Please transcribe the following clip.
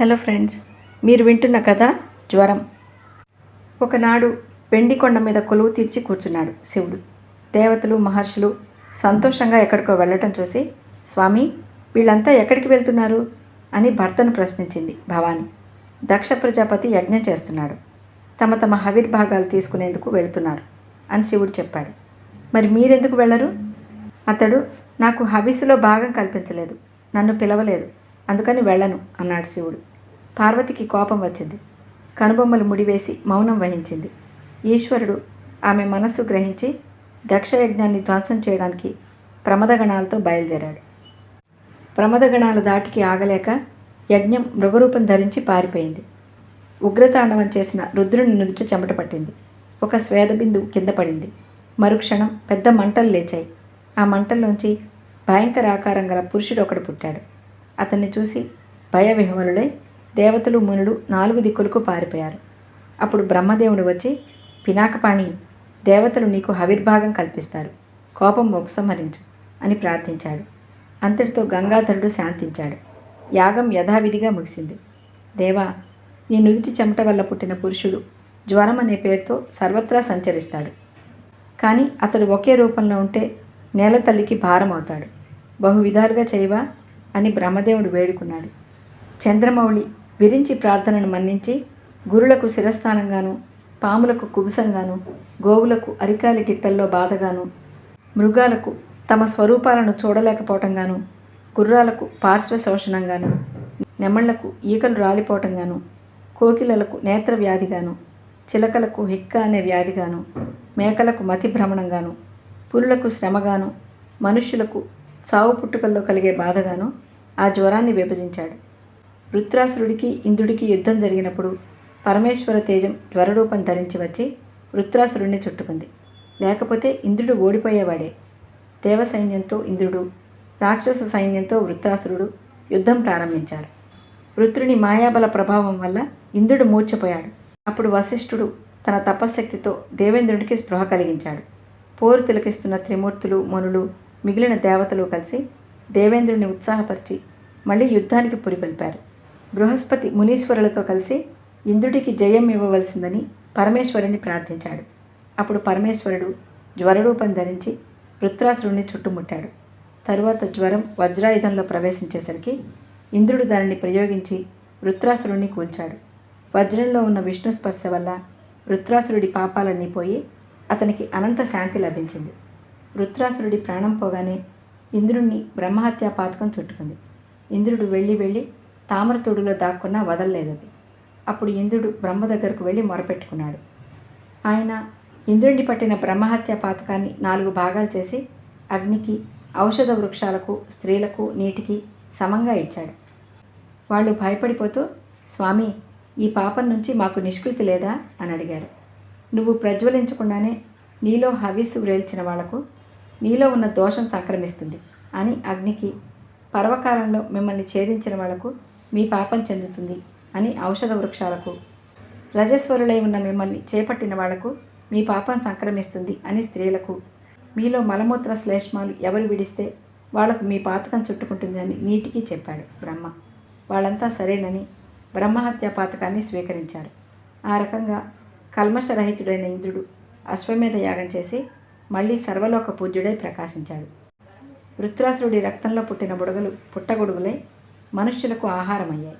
Hello friends మీరు వింటున్న కథ జ్వరం. ఒకనాడు వెండి కొండ మీద కొలువు తీర్చి కూర్చున్నాడు శివుడు. దేవతలు మహర్షులు సంతోషంగా ఎక్కడికో వెళ్ళటం చూసి స్వామి వీళ్ళంతా ఎక్కడికి వెళ్తున్నారు? అని భర్తను ప్రశ్నించింది భవాని. దక్ష ప్రజాపతి యజ్ఞం చేస్తున్నాడు. తమ తమ హవిర్భాగాలు తీసుకునేందుకు వెళ్తున్నారు అని శివుడు చెప్పాడు. మరి మీరెందుకు వెళ్ళరు? అతడు నాకు హవిస్సులో భాగం కల్పించలేదు. నన్ను పిలవలేదు. అందుకని వెళ్ళను అన్నాడు శివుడు. పార్వతికి కోపం వచ్చింది. కనుబొమ్మలు ముడివేసి మౌనం వహించింది. ఈశ్వరుడు ఆమె మనస్సు గ్రహించి దక్షయజ్ఞాన్ని ధ్వంసం చేయడానికి ప్రమదగణాలతో బయలుదేరాడు. ప్రమదగణాల దాటికి ఆగలేక యజ్ఞం మృగరూపం ధరించి పారిపోయింది. ఉగ్రతాండవం చేసిన రుద్రుని నుదుట చెమట పట్టింది. ఒక స్వేదబిందు కింద పడింది. మరుక్షణం పెద్ద మంటలు లేచాయి. ఆ మంటల్లోంచి భయంకర ఆకారం గల పురుషుడు ఒకడు పుట్టాడు. అతన్ని చూసి భయవిహ్వలుడై దేవతలు మునులు నాలుగు దిక్కులకు పారిపోయారు. అప్పుడు బ్రహ్మదేవుడు వచ్చి పినాకపాణి దేవతలు నీకు హవిర్భాగం కల్పిస్తారు. కోపం ఉపసంహరించు అని ప్రార్థించాడు. అంతటితో గంగాధరుడు శాంతించాడు. యాగం యథావిధిగా ముగిసింది. దేవా నీ నుదిటి చెమట వల్ల పుట్టిన పురుషుడు జ్వరం అనే పేరుతో సర్వత్రా సంచరిస్తాడు. కానీ అతడు ఒకే రూపంలో ఉంటే నేల తల్లికి భారం అవుతాడు బహు విధాలుగా చేయవా? అని బ్రహ్మదేవుడు వేడుకున్నాడు. చంద్రమౌళి విరించి ప్రార్థనను మన్నించి గురులకు శిరస్థానంగాను పాములకు కుబుసంగాను గోవులకు అరికాలి గిట్టల్లో బాధగాను మృగాలకు తమ స్వరూపాలను చూడలేకపోవటంగాను గుర్రాలకు పార్శ్వ శోషణంగాను నెమళ్ళకు ఈకలు రాలిపోవటంగాను కోకిలలకు నేత్ర వ్యాధిగాను చిలకలకు హిక్క అనే వ్యాధిగాను మేకలకు మతి భ్రమణంగాను పులులకు శ్రమగాను మనుష్యులకు చావు పుట్టుకల్లో కలిగే బాధగాను ఆ జ్వరాన్ని విభజించాడు. వృత్రాసురుడికి ఇంద్రుడికి యుద్ధం జరిగినప్పుడు పరమేశ్వర తేజం జ్వరరూపం ధరించి వచ్చి వృత్రాసురుడిని చుట్టుకుంది. లేకపోతే ఇంద్రుడు ఓడిపోయేవాడే. దేవ సైన్యంతో ఇంద్రుడు రాక్షస సైన్యంతో వృత్రాసురుడు యుద్ధం ప్రారంభించారు. వృత్రుని మాయాబల ప్రభావం వల్ల ఇంద్రుడు మూర్చపోయాడు అప్పుడు వశిష్ఠుడు తన తపశ్శక్తితో దేవేంద్రుడికి స్పృహ కలిగించాడు. పోరు తిలకిస్తున్న త్రిమూర్తులు మునులు మిగిలిన దేవతలు కలిసి దేవేంద్రుని ఉత్సాహపరిచి మళ్ళీ యుద్ధానికి పురికొల్పారు బృహస్పతి మునీశ్వరులతో కలిసి ఇంద్రుడికి జయం ఇవ్వవలసిందని పరమేశ్వరుని ప్రార్థించాడు. అప్పుడు పరమేశ్వరుడు జ్వరరూపం ధరించి వృత్రాసురుణ్ణి చుట్టుముట్టాడు. తరువాత జ్వరం వజ్రాయుధంలో ప్రవేశించేసరికి ఇంద్రుడు దానిని ప్రయోగించి వృత్రాసురుణ్ణి కూల్చాడు. వజ్రంలో ఉన్న విష్ణు స్పర్శ వల్ల వృత్రాసురుడి పాపాలన్నీ పోయి అతనికి అనంత శాంతి లభించింది. వృత్రాసురుడి ప్రాణం పోగానే ఇంద్రుణ్ణి బ్రహ్మహత్యా పాతకం చుట్టుకుంది. ఇంద్రుడు వెళ్ళి వెళ్ళి తామరతోడులో దాక్కున్నా వదలలేదది. అప్పుడు ఇంద్రుడు బ్రహ్మ దగ్గరకు వెళ్ళి మొరపెట్టుకున్నాడు. ఆయన ఇంద్రుడిని పట్టిన బ్రహ్మహత్య పాతకాన్ని నాలుగు భాగాలు చేసి అగ్నికి ఔషధ వృక్షాలకు స్త్రీలకు నీటికి సమంగా ఇచ్చాడు. వాళ్ళు భయపడిపోతూ స్వామి ఈ పాపం నుంచి మాకు నిష్కృతి లేదా? అని అడిగారు. నువ్వు ప్రజ్వలించకుండానే నీలో హవిస్సు వ్రేల్చిన వాళ్ళకు నీలో ఉన్న దోషం సంక్రమిస్తుంది అని అగ్నికి పర్వకాలంలో మిమ్మల్ని ఛేదించిన వాళ్ళకు మీ పాపం చెందుతుంది అని ఔషధ వృక్షాలకు రజస్వరులై ఉన్న మిమ్మల్ని చేపట్టిన వాళ్ళకు మీ పాపం సంక్రమిస్తుంది అని స్త్రీలకు మీలో మలమూత్ర శ్లేష్మాలు ఎవరు విడిస్తే వాళ్ళకు మీ పాతకం చుట్టుకుంటుంది అని నీటికి చెప్పాడు బ్రహ్మ. వాళ్ళంతా సరేనని బ్రహ్మహత్య పాతకాన్ని స్వీకరించారు. ఆ రకంగా కల్మషరహితుడైన ఇంద్రుడు అశ్వమేధ యాగం చేసి మళ్ళీ సర్వలోక పూజ్యుడై ప్రకాశించాడు. వృత్రాసురుడి రక్తంలో పుట్టిన బుడగలు పుట్టగొడుగులై మనుష్యులకు ఆహారమయ్యాయి.